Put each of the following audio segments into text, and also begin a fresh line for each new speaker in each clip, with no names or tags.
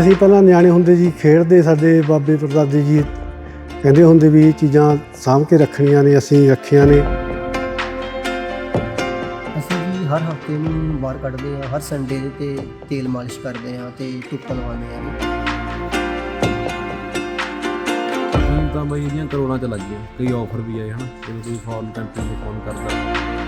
ਅਸੀਂ ਪਹਿਲਾਂ ਨਿਆਣੇ ਹੁੰਦੇ ਜੀ ਖੇਡਦੇ ਸਾਡੇ ਬਾਬੇ ਪਰਦਾਦੇ ਜੀ ਕਹਿੰਦੇ ਹੁੰਦੇ ਵੀ ਇਹ ਚੀਜ਼ਾਂ ਸਾਂਭ ਕੇ ਰੱਖਣੀਆਂ ਨੇ ਅਸੀਂ ਰੱਖੀਆਂ ਨੇ।
ਅਸੀਂ ਜੀ ਹਰ ਹਫ਼ਤੇ ਨੂੰ ਬਾਹਰ ਕੱਢਦੇ ਹਾਂ ਹਰ ਸੰਡੇ ਦੇ ਤੇ ਤੇਲ ਮਾਲਿਸ਼ ਕਰਦੇ ਹਾਂ ਤੇ ਧੁੱਪ ਲਵਾਉਂਦੇ ਜੀ।
ਹੁਣ ਤਾਂ ਬਈ ਇਹਦੀਆਂ ਕਰੋੜਾਂ ਚ ਲੱਗ ਗਈਆਂ ਕਈ ਆਫਰ ਵੀ ਆਏ ਹਨ ਜਦੋਂ ਕੋਈ ਫੋਨ ਕੰਪਨੀ ਨੂੰ ਫੋਨ ਕਰਦਾ।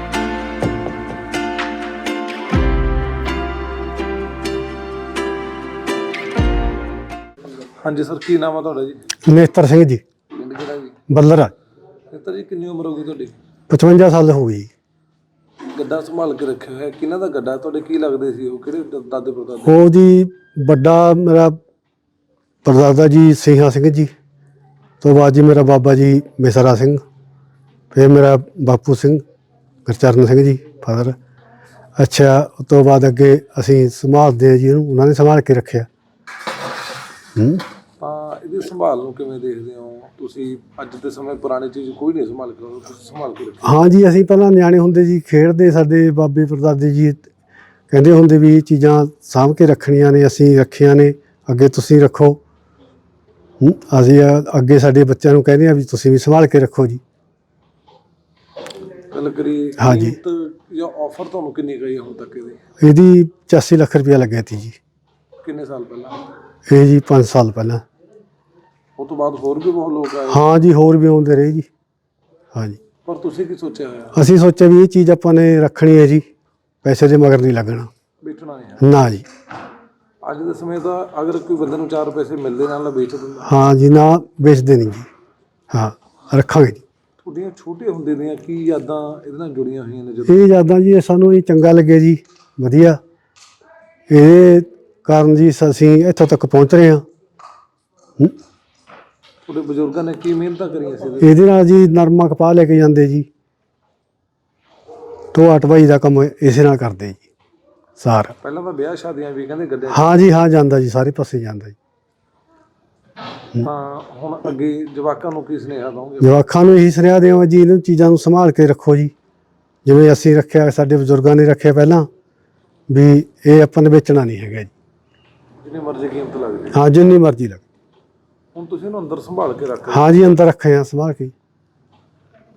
ਹਾਂਜੀ ਸਰ ਕੀ ਨਾਮ ਆ ਤੁਹਾਡਾ ਜੀ?
ਨੇਤਰ ਸਿੰਘ ਜੀ।
ਪਿੰਡ ਕਿਹੜਾ ਜੀ?
ਬੱਲਰਾ
ਜੀ ਕਿੰਨੀ ਉਮਰ ਹੋ ਗਈ ਤੁਹਾਡੀ?
55 ਸਾਲ ਹੋ ਗਈ।
ਗੱਡਾ ਸੰਭਾਲ ਕੇ ਰੱਖਿਆ ਹੋਇਆ। ਕਿਹਨਾਂ ਦਾ ਗੱਡਾ? ਤੁਹਾਡੇ ਕੀ ਲੱਗਦੇ ਸੀ ਉਹ? ਕਿਹੜੇ ਦ- ਦਾਦੇ ਪੜਦਾਦੇ?
ਉਹ ਜੀ ਵੱਡਾ ਮੇਰਾ ਪਰਦਾਦਾ ਜੀ ਸਿੰਘਾ ਸਿੰਘ ਜੀ। ਤੋਂ ਬਾਅਦ ਜੀ ਮੇਰਾ ਬਾਬਾ ਜੀ ਮਿਸਰਾ ਸਿੰਘ। ਫਿਰ ਮੇਰਾ ਬਾਪੂ ਸਿੰਘ ਗੁਰਚਰਨ ਸਿੰਘ ਜੀ ਫਾਦਰ। ਅੱਛਾ ਉਸ ਤੋਂ ਬਾਅਦ ਅੱਗੇ ਅਸੀਂ ਸੰਭਾਲਦੇ ਹਾਂ ਜੀ ਇਹਨੂੰ। ਉਹਨਾਂ ਨੇ ਸੰਭਾਲ ਕੇ ਰੱਖਿਆ। ਹੂੰ।
ਇਹਦੀ ਸੰਭਾਲ ਨੂੰ ਕਿਵੇਂ ਦੇਖਦੇ ਹੋ? ਤੁਸੀਂ ਅੱਜ ਦੇ ਸਮੇਂ ਪੁਰਾਣੀ ਚੀਜ਼ ਕੋਈ ਨਹੀਂ ਸੰਭਾਲ ਕੇ ਰੱਖਦਾ, ਤੁਸੀਂ ਸੰਭਾਲ ਕੇ ਰੱਖੀ।
ਹਾਂ ਜੀ ਅਸੀਂ ਪਹਿਲਾਂ ਨਿਆਣੇ ਹੁੰਦੇ ਜੀ ਖੇਡਦੇ ਸਾਡੇ ਬਾਬੇ ਪਰਦਾਦੇ ਜੀ ਕਹਿੰਦੇ ਹੁੰਦੇ ਵੀ ਇਹ ਚੀਜ਼ਾਂ ਸਾਂਭ ਕੇ ਰੱਖਣੀਆਂ ਨੇ ਅਸੀਂ ਰੱਖੀਆਂ ਨੇ ਅੱਗੇ ਤੁਸੀਂ ਰੱਖੋ। ਅਸੀਂ ਅੱਗੇ ਸਾਡੇ ਬੱਚਿਆਂ ਨੂੰ ਕਹਿੰਦੇ ਆ ਵੀ ਤੁਸੀਂ ਵੀ ਸੰਭਾਲ ਕੇ ਰੱਖੋ ਜੀ।
ਗੱਲ ਕਰੀ
ਹਾਂਜੀ।
ਜਾਂ। ਆਫਰ ਤੁਹਾਨੂੰ ਕਿੰਨੀ ਗਈ ਹੁਣ ਤੱਕ ਇਹਦੀ?
ਇਹਦੀ 85 ਲੱਖ ਰੁਪਇਆ ਲੱਗਿਆ ਸੀ ਜੀ।
ਕਿੰਨੇ ਸਾਲ ਪਹਿਲਾਂ?
ਇਹ ਜੀ 5 ਸਾਲ ਪਹਿਲਾਂ।
ਉਹ ਤੋਂ ਬਾਅਦ ਹੋਰ ਵੀ ਬਹੁਤ ਲੋਕ ਆਏ।
ਹਾਂ ਜੀ ਹੋਰ ਵੀ ਆਉਂਦੇ ਰਹੇ ਜੀ। ਹਾਂ ਜੀ।
ਪਰ ਤੁਸੀਂ ਕੀ ਸੋਚਿਆ ਹੋਇਆ?
ਅਸੀਂ ਸੋਚਿਆ ਵੀ ਇਹ ਚੀਜ਼ ਆਪਾਂ ਨੇ ਰੱਖਣੀ ਹੈ ਜੀ ਪੈਸੇ ਦੇ ਮਗਰ ਨਹੀਂ ਲੱਗਣਾ।
ਵੇਚਣਾ ਨਹੀਂ ਹੈ
ਨਾ ਜੀ।
ਅੱਜ ਦੇ ਸਮੇਂ ਤਾਂ ਅਗਰ ਕੋਈ ਬੰਦੇ ਨੂੰ 4 ਪੈਸੇ ਮਿਲਦੇ ਨਾਲ ਵੇਚ ਦਿੰਦਾ।
ਹਾਂ ਜੀ ਨਾ ਵੇਚਦੇ ਨਹੀਂ ਜੀ। ਹਾਂ ਰੱਖਾਂਗੇ ਜੀ।
ਤੁਹਾਡੀਆਂ ਛੋਟੇ ਹੁੰਦੇ ਦੀਆਂ ਕੀ ਯਾਦਾਂ ਇਹਦੇ ਨਾਲ ਜੁੜੀਆਂ ਹੋਈਆਂ ਨੇ ਜਦੋਂ?
ਇਹ ਯਾਦਾਂ ਜੀ ਇਹ ਸਾਨੂੰ ਇਹ ਚੰਗਾ ਲੱਗਿਆ ਜੀ ਵਧੀਆ। ਇਹ ਕਾਰਨ ਜੀ ਅਸੀਂ ਇੱਥੋਂ ਤੱਕ ਪਹੁੰਚ ਰਹੇ ਹਾਂ। ਹੂੰ।
ਤੁਹਾਡੇ ਬਜ਼ੁਰਗਾਂ ਨੇ ਕੀ ਮਿਹਨਤਾਂ ਕਰੀਆਂ ਸੀ? ਇਹਦੇ?
ਇਹਦੇ ਨਾਲ ਜੀ ਨਰਮਾ ਕਪਾਹ ਲੈ ਕੇ ਜਾਂਦੇ ਜੀ। ਤੋਂ ਅਟਵਾਈ ਦਾ ਕੰਮ ਇਸੇ ਨਾਲ ਕਰਦੇ ਜੀ ਸਾਰ।
ਪਹਿਲਾਂ ਤਾਂ ਵਿਆਹ ਸ਼ਾਦੀਆਂ ਵੀ ਕਹਿੰਦੇ ਗੱਡੇ
ਹਾਂ ਜੀ ਹਾਂ ਜਾਂਦਾ ਜੀ ਸਾਰੇ ਪਾਸੇ ਜਾਂਦਾ ਜੀ।
ਤਾਂ ਹੁਣ ਅੱਗੇ ਜਵਾਕਾਂ ਨੂੰ ਕੀ ਸੁਨੇਹਾ ਦਵਾਂਗੇ?
ਜਵਾਕਾਂ ਨੂੰ ਇਹੀ ਸੁਨੇਹਾ ਦੇਵਾਂ ਜੀ ਇਹਨਾਂ ਚੀਜ਼ਾਂ ਨੂੰ ਸੰਭਾਲ ਕੇ ਰੱਖੋ ਜੀ। ਜਿਵੇਂ ਅਸੀਂ ਰੱਖਿਆ ਸਾਡੇ ਬਜ਼ੁਰਗਾਂ ਨੇ ਰੱਖਿਆ ਪਹਿਲਾਂ ਵੀ ਇਹ ਆਪਾਂ ਨੇ ਵੇਚਣਾ ਨਹੀਂ ਹੈਗਾ ਜੀ।
ਜਿੰਨੀ ਮਰਜ਼ੀ ਕੀਮਤ ਲੱਗਦੀ।
ਹਾਂ ਜਿੰਨੀ ਮਰਜ਼ੀ ਲੱਗ
ਹੁਣ ਤੁਸੀਂ ਇਹਨੂੰ ਅੰਦਰ ਸੰਭਾਲ ਕੇ ਰੱਖ
ਹਾਂ ਜੀ ਅੰਦਰ ਰੱਖੇ ਆ ਸੰਭਾਲ ਕੇ।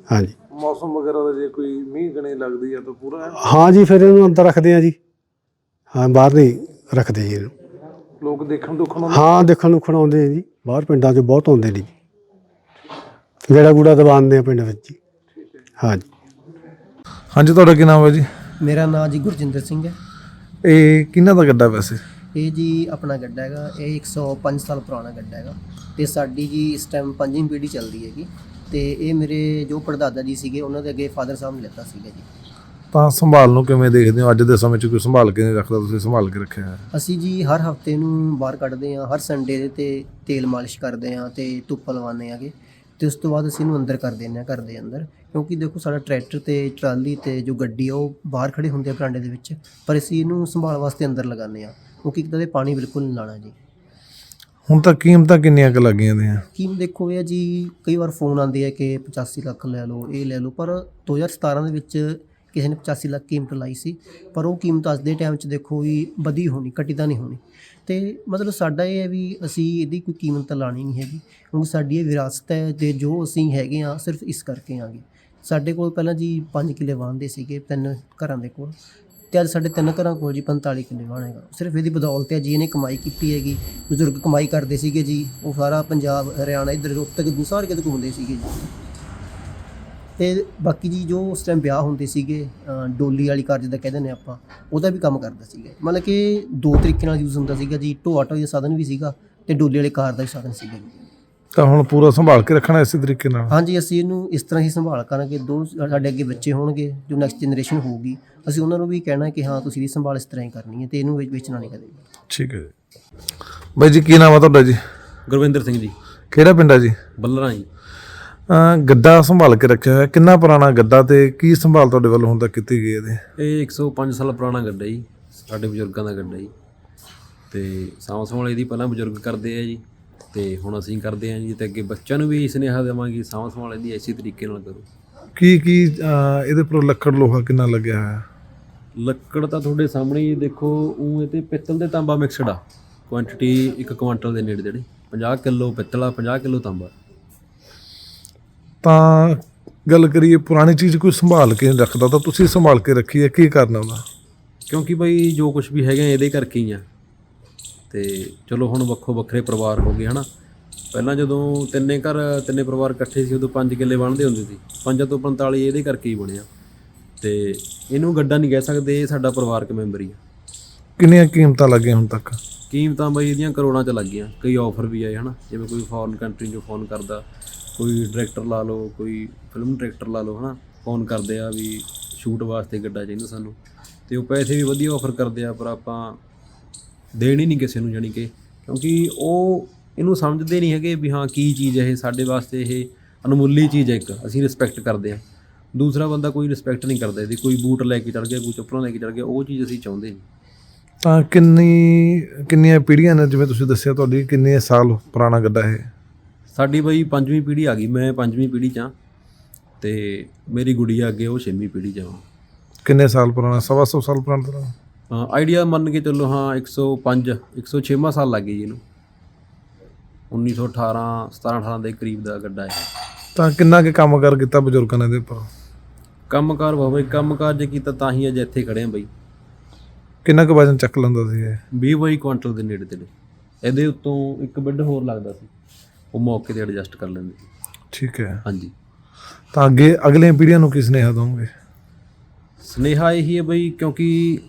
ਹਾਂ ਜੀ
ਮੌਸਮ ਵਗੈਰਾ ਦਾ ਜੇ ਕੋਈ ਮੀਂਹ ਗਣੇ ਲੱਗਦੀ ਆ ਤਾਂ ਪੂਰਾ ਐਨ
ਹਾਂ ਜੀ ਫਿਰ ਇਹਨੂੰ ਅੰਦਰ ਰੱਖਦੇ ਆ ਜੀ। ਹਾਂ ਬਾਹਰ ਨਹੀਂ ਰੱਖਦੇ ਜੀ ਇਹਨੂੰ।
ਲੋਕ ਦੇਖਣ ਦੁੱਖਣ ਆਉਂਦੇ?
ਹਾਂ ਦੇਖਣ ਨੂੰ ਖਣਾਉਂਦੇ ਆ ਜੀ। ਬਾਹਰ ਪਿੰਡਾਂ 'ਚ ਬਹੁਤ ਆਉਂਦੇ ਨੇ ਜੀ। ਗੇੜਾ ਗੂੜਾ ਦਬਾਉਂਦੇ ਆ ਪਿੰਡ ਵਿੱਚ ਜੀ। ਹਾਂ ਜੀ।
ਹਾਂਜੀ। ਤੁਹਾਡਾ ਕੀ ਨਾਮ ਹੈ ਜੀ?
ਮੇਰਾ ਨਾਮ ਜੀ ਗੁਰਜਿੰਦਰ ਸਿੰਘ ਹੈ।
ਇਹ ਕਿਹਨਾਂ ਦਾ ਗੱਡਾ ਵੈਸੇ?
ਇਹ ਜੀ ਆਪਣਾ ਗੱਡਾ ਹੈਗਾ ਇਹ 105 ਸਾਲ ਪੁਰਾਣਾ ਗੱਡਾ ਹੈਗਾ ਤੇ ਸਾਡੀ ਜੀ ਇਸ ਟਾਈਮ ਪੰਜਵੀਂ ਪੀੜ੍ਹੀ ਚੱਲਦੀ ਹੈਗੀ ਤੇ ਇਹ ਮੇਰੇ ਜੋ ਪੜਦਾਦਾ ਜੀ ਸੀਗੇ ਉਹਨਾਂ ਦੇ ਅੱਗੇ ਫਾਦਰ ਸਾਹਿਬ ਨੇ ਲਿੱਤਾ ਸੀਗਾ ਜੀ।
ਤਾਂ ਸੰਭਾਲ ਨੂੰ ਕਿਵੇਂ ਦੇਖਦੇ ਹੋ? ਅੱਜ ਦੇ ਸਮੇਂ 'ਚ ਕੋਈ ਸੰਭਾਲ ਕੇ ਨਹੀਂ ਰੱਖਦਾ ਤੁਸੀਂ ਸੰਭਾਲ ਕੇ ਰੱਖਿਆ ਹੈ
ਅਸੀਂ ਜੀ ਹਰ ਹਫ਼ਤੇ ਨੂੰ ਬਾਹਰ ਕੱਢਦੇ ਹਾਂ ਹਰ ਸੰਡੇ ਦੇ ਤੇ ਤੇਲ ਮਾਲਿਸ਼ ਕਰਦੇ ਹਾਂ ਤੇ ਧੁੱਪ ਲਵਾਉਂਦੇ ਆਗੇ ਤੇ ਉਸ ਤੋਂ ਬਾਅਦ ਅਸੀਂ ਇਹਨੂੰ ਅੰਦਰ ਕਰ ਦਿੰਦੇ ਹਾਂ ਘਰ ਦੇ ਅੰਦਰ ਕਿਉਂਕਿ ਦੇਖੋ ਸਾਡਾ ਟਰੈਕਟਰ ਤੇ ਟਰਾਲੀ ਤੇ ਜੋ ਗੱਡੀ ਆ ਉਹ ਬਾਹਰ ਖੜੇ ਹੁੰਦੇ ਆ ਬਰਾਂਡੇ ਦੇ ਵਿੱਚ ਪਰ ਅਸੀਂ ਇਹਨੂੰ ਸੰਭਾਲ ਵਾਸਤੇ ਅੰਦਰ ਲਗਾਉਂਦੇ ਆ ਕਿਉਂਕਿ ਕਿਤੇ ਪਾਣੀ ਬਿਲਕੁਲ ਨਹੀਂ ਲਾਣਾ ਜੀ।
ਹੁਣ ਤਾਂ ਕੀਮਤਾਂ ਕਿੰਨੀਆਂ ਕੁ ਲੱਗੀਆਂ ਦੀਆਂ
ਸਕੀਮ ਦੇਖੋ ਇਹ ਆ ਜੀ ਕਈ ਵਾਰ ਫੋਨ ਆਉਂਦੇ ਆ ਕਿ 85 ਲੱਖ ਲੈ ਲਓ ਇਹ ਲੈ ਲਓ ਪਰ 2017 ਦੇ ਵਿੱਚ ਕਿਸੇ ਨੇ 85 ਲੱਖ ਕੀਮਤ ਲਾਈ ਸੀ ਪਰ ਉਹ ਕੀਮਤ ਅੱਜ ਦੇ ਟਾਈਮ 'ਚ ਦੇਖੋ ਵੀ ਵਧੀ ਹੋਣੀ ਘਟੀ ਤਾਂ ਨਹੀਂ ਹੋਣੀ। ਤੇ ਮਤਲਬ ਸਾਡਾ ਇਹ ਹੈ ਵੀ ਅਸੀਂ ਇਹਦੀ ਕੋਈ ਕੀਮਤ ਤਾਂ ਲਾਣੀ ਨਹੀਂ ਹੈਗੀ ਕਿਉਂਕਿ ਸਾਡੀ ਇਹ ਵਿਰਾਸਤ ਹੈ ਤੇ ਜੋ ਅਸੀਂ ਹੈਗੇ ਆ ਸਿਰਫ ਇਸ ਕਰਕੇ ਆਗੇ ਸਾਡੇ ਕੋਲ ਪਹਿਲਾਂ ਜੀ 5 ਕਿੱਲੇ ਵਾਹੁੰਦੇ ਸੀਗੇ ਤਿੰਨ ਘਰਾਂ ਦੇ ਕੋਲ ਤੇ ਅੱਜ ਸਾਡੇ ਤਿੰਨ ਘਰਾਂ ਕੋਲ ਜੀ 45 ਕਿੱਲੇ ਵਾਹੁਣ ਹੈਗਾ। ਸਿਰਫ ਇਹਦੀ ਬਦੌਲਤ ਹੈ ਜੀ ਇਹਨੇ ਕਮਾਈ ਕੀਤੀ ਹੈਗੀ। ਬਜ਼ੁਰਗ ਕਮਾਈ ਕਰਦੇ ਸੀਗੇ ਜੀ। ਉਹ ਸਾਰਾ ਪੰਜਾਬ, ਹਰਿਆਣਾ ਇੱਧਰ ਉੱਤਰ ਸਾਰੇ ਕਿਤੇ ਘੁੰਮਦੇ ਸੀਗੇ ਜੀ। ਤੇ ਬਾਕੀ ਜੀ ਜੋ ਉਸ ਟਾਈਮ ਵਿਆਹ ਹੁੰਦੇ ਸੀਗੇ ਡੋਲੀ ਵਾਲੀ ਕਾਰ ਜਿੱਦਾਂ ਕਹਿੰਦੇ ਨੇ ਆਪਾਂ, ਉਹਦਾ ਵੀ ਕੰਮ ਕਰਦਾ ਸੀਗਾ। ਮਤਲਬ ਕਿ ਦੋ ਤਰੀਕੇ ਨਾਲ ਯੂਜ਼ ਹੁੰਦਾ ਸੀਗਾ ਜੀ। ਢੋਆ ਆਟੋ ਦਾ ਸਾਧਨ ਵੀ ਸੀਗਾ ਤੇ ਡੋਲੀ ਵਾਲੇ ਕਾਰ ਦਾ ਵੀ ਸਾਧਨ ਸੀਗਾ ਜੀ।
ਤਾਂ ਹੁਣ ਪੂਰਾ ਸੰਭਾਲ ਕੇ ਰੱਖਣਾ ਇਸੇ ਤਰੀਕੇ ਨਾਲ।
ਹਾਂਜੀ ਅਸੀਂ ਇਹਨੂੰ ਇਸ ਤਰ੍ਹਾਂ ਹੀ ਸੰਭਾਲ ਕਰਾਂਗੇ। ਦੋ ਸਾਡੇ ਅੱਗੇ ਬੱਚੇ ਹੋਣਗੇ ਜੋ ਨੈਕਸਟ ਜਨਰੇਸ਼ਨ ਹੋਊਗੀ। ਅਸੀਂ ਉਹਨਾਂ ਨੂੰ ਵੀ ਕਹਿਣਾ ਕਿ ਹਾਂ ਤੁਸੀਂ ਵੀ ਸੰਭਾਲ ਇਸ ਤਰ੍ਹਾਂ ਹੀ ਕਰਨੀ ਹੈ ਤੇ ਇਹਨੂੰ ਵੇਚ- ਵੇਚਣਾ ਨਹੀਂ ਕਦੇ।
ਠੀਕ ਹੈ ਬਾਈ ਜੀ ਕੀ ਨਾਮ ਆ ਤੁਹਾਡਾ ਜੀ?
ਗੁਰਵਿੰਦਰ ਸਿੰਘ ਜੀ।
ਕਿਹੜਾ ਪਿੰਡ ਆ ਜੀ?
ਬੱਲਰਾਂ ਜੀ।
ਗੱਡਾ ਸੰਭਾਲ ਕੇ ਰੱਖਿਆ ਹੋਇਆ। ਕਿੰਨਾ ਪੁਰਾਣਾ ਗੱਡਾ ਤੇ ਕੀ ਸੰਭਾਲ ਤੁਹਾਡੇ ਵੱਲੋਂ ਹੁਣ ਤੱਕ ਕੀਤੀ ਗਈ ਇਹਦੇ?
ਇਹ 105 ਸਾਲ ਪੁਰਾਣਾ ਗੱਡਾ ਜੀ। ਸਾਡੇ ਬਜ਼ੁਰਗਾਂ ਦਾ ਗੱਡਾ ਜੀ। ਤੇ ਸਾਂਭ ਸੰਭਾਲ ਇਹਦੀ ਪਹਿਲਾਂ ਬਜ਼ੁਰਗ ਕਰਦੇ ਆ ਜੀ। ਤੇ ਹੁਣ ਅਸੀਂ ਕਰਦੇ ਆ ਜੀ ਤੇ ਅੱਗੇ ਬੱਚਿਆਂ ਨੂੰ ਵੀ ਸੁਨੇਹਾ ਦੇਵਾਂਗੇ ਸਾਂਭ ਸੰਭਾਲ ਇਹਦੀ ਇਸੇ ਤਰੀਕੇ ਨਾਲ ਕਰੋ।
ਕੀ ਕੀ ਇਹਦੇ ਉੱਪਰ ਲੱਕੜ ਲੋਹਾ ਕਿੰਨਾ ਲੱਗਿਆ ਹੋਇਆ?
ਲੱਕੜ ਤਾਂ ਤੁਹਾਡੇ ਸਾਹਮਣੇ ਹੀ ਦੇਖੋ ਉਹ ਇਹ ਤੇ ਪਿੱਤਲ ਤੇ ਤਾਂਬਾ ਮਿਕਸਡ ਆ। ਕੁਆਂਟੀਟੀ 1 ਕੁਆਂਟਲ ਦੇ ਨੇੜੇ ਤੇੜੇ। 50 ਕਿਲੋ ਪਿੱਤਲਾ 50 ਕਿਲੋ ਤਾਂਬਾ।
ਤਾਂ ਗੱਲ ਕਰੀਏ ਪੁਰਾਣੀ ਚੀਜ਼ ਕੋਈ ਸੰਭਾਲ ਕੇ ਰੱਖਦਾ ਤਾਂ ਤੁਸੀਂ ਸੰਭਾਲ ਕੇ ਰੱਖੀ ਹੈ ਕੀ ਕਰਨਾ ਉਹਦਾ?
ਕਿਉਂਕਿ ਬਈ ਜੋ ਕੁਝ ਵੀ ਹੈਗਾ ਇਹਦੇ ਕਰਕੇ ਹੀ ਆ। ਤੇ ਚਲੋ ਹੁਣ ਵੱਖੋ ਵੱਖਰੇ ਪਰਿਵਾਰ ਹੋ ਗਏ ਹਨਾ? ਪਹਿਲਾਂ ਜਦੋਂ ਤਿੰਨੇ ਘਰ ਤਿੰਨੇ ਪਰਿਵਾਰ ਇਕੱਠੇ ਸੀ ਉਦੋਂ 5 ਕਿੱਲੇ ਬਣਦੇ ਹੁੰਦੇ ਸੀ। ਪੰਜਾਂ ਤੋਂ 45 ਇਹਦੇ ਕਰਕੇ ਹੀ ਬਣਿਆ। ਤੇ ਇਹਨੂੰ ਗੱਡਾ ਨਹੀਂ ਕਹਿ ਸਕਦੇ ਇਹ ਸਾਡਾ ਪਰਿਵਾਰਕ ਮੈਂਬਰ ਹੀ ਆ।
ਕਿੰਨੀਆਂ ਕੀਮਤਾਂ ਲੱਗੀਆਂ ਹੁਣ ਤੱਕ?
ਕੀਮਤਾਂ ਬਈ ਇਹਦੀਆਂ ਕਰੋੜਾਂ ਚ ਲੱਗ ਗਈਆਂ ਕਈ ਆਫਰ ਵੀ ਆਏ ਹਨਾ? ਜਿਵੇਂ ਕੋਈ ਫੋਰਨ ਕੰਟਰੀ ਚੋਂ ਫੋਨ ਕਰਦਾ ਕੋਈ ਡਾਇਰੈਕਟਰ ਲਾ ਲਓ ਕੋਈ ਫਿਲਮ ਡਾਇਰੈਕਟਰ ਲਾ ਲਓ ਹਨਾ? ਫੋਨ ਕਰਦੇ ਆ ਵੀ ਸ਼ੂਟ ਵਾਸਤੇ ਗੱਡਾ ਚਾਹੀਦਾ ਸਾਨੂੰ। ਤੇ ਉਹ ਪੈਸੇ ਵੀ ਵਧੀਆ ਆਫਰ ਕਰਦੇ ਆ ਪਰ ਆਪਾਂ ਦੇਣ ਹੀ ਨਹੀਂ ਕਿਸੇ ਨੂੰ ਜਾਣੀ ਕਿ ਕਿਉਂਕਿ ਉਹ ਇਹਨੂੰ ਸਮਝਦੇ ਨਹੀਂ ਹੈਗੇ ਵੀ ਹਾਂ ਕੀ ਚੀਜ਼ ਹੈ ਇਹ ਸਾਡੇ ਵਾਸਤੇ ਇਹ ਅਨਮੁੱਲੀ ਚੀਜ਼ ਹੈ ਇੱਕ ਅਸੀਂ ਰਿਸਪੈਕਟ ਕਰਦੇ ਆ ਦੂਸਰਾ ਬੰਦਾ ਕੋਈ ਰਿਸਪੈਕਟ ਨਹੀਂ ਕਰਦਾ ਇਹਦੀ ਕੋਈ ਬੂਟ ਲੈ ਕੇ ਚੜ ਗਿਆ ਕੋਈ ਚੱਪਲਾਂ ਲੈ ਕੇ ਚੜ ਗਿਆ ਉਹ ਚੀਜ਼ ਅਸੀਂ ਚਾਹੁੰਦੇ ਨਹੀਂ।
ਤਾਂ ਕਿੰਨੀ ਕਿੰਨੀਆਂ ਪੀੜ੍ਹੀਆਂ ਨੇ ਜਿਵੇਂ ਤੁਸੀਂ ਦੱਸਿਆ ਤੁਹਾਡੀ ਕਿੰਨੇ ਸਾਲ ਪੁਰਾਣਾ ਗੱਡਾ ਇਹ?
ਸਾਡੀ ਬਈ ਪੰਜਵੀਂ ਪੀੜ੍ਹੀ ਆ ਗਈ ਮੈਂ ਪੰਜਵੀਂ ਪੀੜ੍ਹੀ 'ਚ ਹਾਂ ਤੇ ਮੇਰੀ ਗੁੜੀਆ ਅੱਗੇ ਉਹ ਛੇਵੀਂ ਪੀੜ੍ਹੀ 'ਚ ਆ।
ਕਿੰਨੇ ਸਾਲ ਪੁਰਾਣਾ ਸਵਾ ਸੌ ਸਾਲ ਪੁਰਾਣਾ
ਹਾਂ ਆਈਡੀਆ ਮੰਨ ਕੇ ਚੱਲੋ ਹਾਂ 105 106ਵਾਂ ਸਾਲ ਲੱਗ ਗਈ ਇਹਨੂੰ। 1918 17 18 ਦੇ ਕਰੀਬ ਦਾ ਗੱਡਾ ਹੈ
ਤਾਂ ਕਿੰਨਾ ਕੁ ਕੰਮ ਕਰ ਕੀਤਾ ਬਜ਼ੁਰਗਾਂ ਨੇ ਇਹਦੇ ਉੱਪਰ?
ਕੰਮਕਾਰ ਬਾਬਾ ਜੀ ਕੰਮਕਾਰ ਜੇ ਕੀਤਾ ਤਾਂ ਹੀ ਅੱਜ ਇੱਥੇ ਖੜੇ ਆ ਬਈ।
ਕਿੰਨਾ ਕੁ ਵਜਨ ਚੱਕ ਲੈਂਦਾ ਸੀ ਇਹ?
20 ਬਾਈ ਕੁਆਂਟਲ ਦੇ ਨੇੜੇ ਤੇੜੇ। ਇਹਦੇ ਉੱਤੋਂ ਇੱਕ ਬੈੱਡ ਹੋਰ ਲੱਗਦਾ ਸੀ। ਉਹ ਮੌਕੇ ਤੇ ਐਡਜਸਟ ਕਰ ਲੈਂਦੇ
ਠੀਕ ਹੈ।
ਹਾਂਜੀ।
ਤਾਂ ਅੱਗੇ ਅਗਲੀਆਂ ਪੀੜ੍ਹੀਆਂ ਨੂੰ ਕੀ ਸੁਨੇਹਾ ਦਵਾਂਗੇ?
ਸਨੇਹਾ ਇਹੀ ਹੈ ਬਈ ਕਿਉਂਕਿ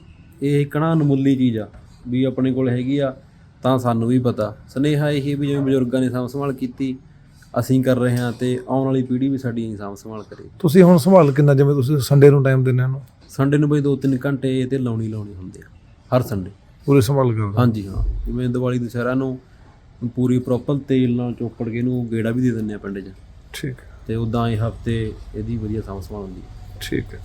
ਇਹ ਕਣਾ ਅਨਮੁੱਲੀ ਚੀਜ਼ ਆ ਵੀ ਆਪਣੇ ਕੋਲ ਹੈਗੀ ਆ ਤਾਂ ਸਾਨੂੰ ਵੀ ਪਤਾ। ਸਨੇਹਾ ਇਹੀ ਵੀ ਜਿਵੇਂ ਬਜ਼ੁਰਗਾਂ ਨੇ ਸਾਂਭ ਸੰਭਾਲ ਕੀਤੀ ਅਸੀਂ ਕਰ ਰਹੇ ਹਾਂ ਤੇ ਆਉਣ ਵਾਲੀ ਪੀੜ੍ਹੀ ਵੀ ਸਾਡੀ ਸਾਂਭ ਸੰਭਾਲ ਕਰੇ।
ਤੁਸੀਂ ਹੁਣ ਸੰਭਾਲ ਕਿੰਨਾ ਜਿਵੇਂ ਤੁਸੀਂ ਸੰਡੇ ਨੂੰ ਟਾਈਮ ਦਿੰਦੇ ਹੋ
ਸੰਡੇ ਨੂੰ ਬਈ 2-3 ਘੰਟੇ ਤੇ ਲਾਉਣੀ ਲਾਉਣੀ ਹੁੰਦੇ ਆ ਹਰ ਸੰਡੇ
ਪੂਰੀ ਸੰਭਾਲ ਕਰਦੇ?
ਹਾਂਜੀ ਹਾਂ। ਜਿਵੇਂ ਦੀਵਾਲੀ ਦੁਸਹਿਰਾ ਨੂੰ ਪੂਰੀ ਪ੍ਰੋਪਰ ਤੇਲ ਨਾਲ ਚੋਪੜ ਕੇ ਇਹਨੂੰ ਗੇੜਾ ਵੀ ਦੇ ਦਿੰਦੇ ਆ ਪਿੰਡ 'ਚ।
ਠੀਕ
ਤੇ ਉਦਾਂ ਇਹ ਹਫ਼ਤੇ ਇਹਦੀ ਵਧੀਆ ਸਾਂਭ ਸੰਭਾਲ ਹੁੰਦੀ
ਠੀਕ ਹੈ।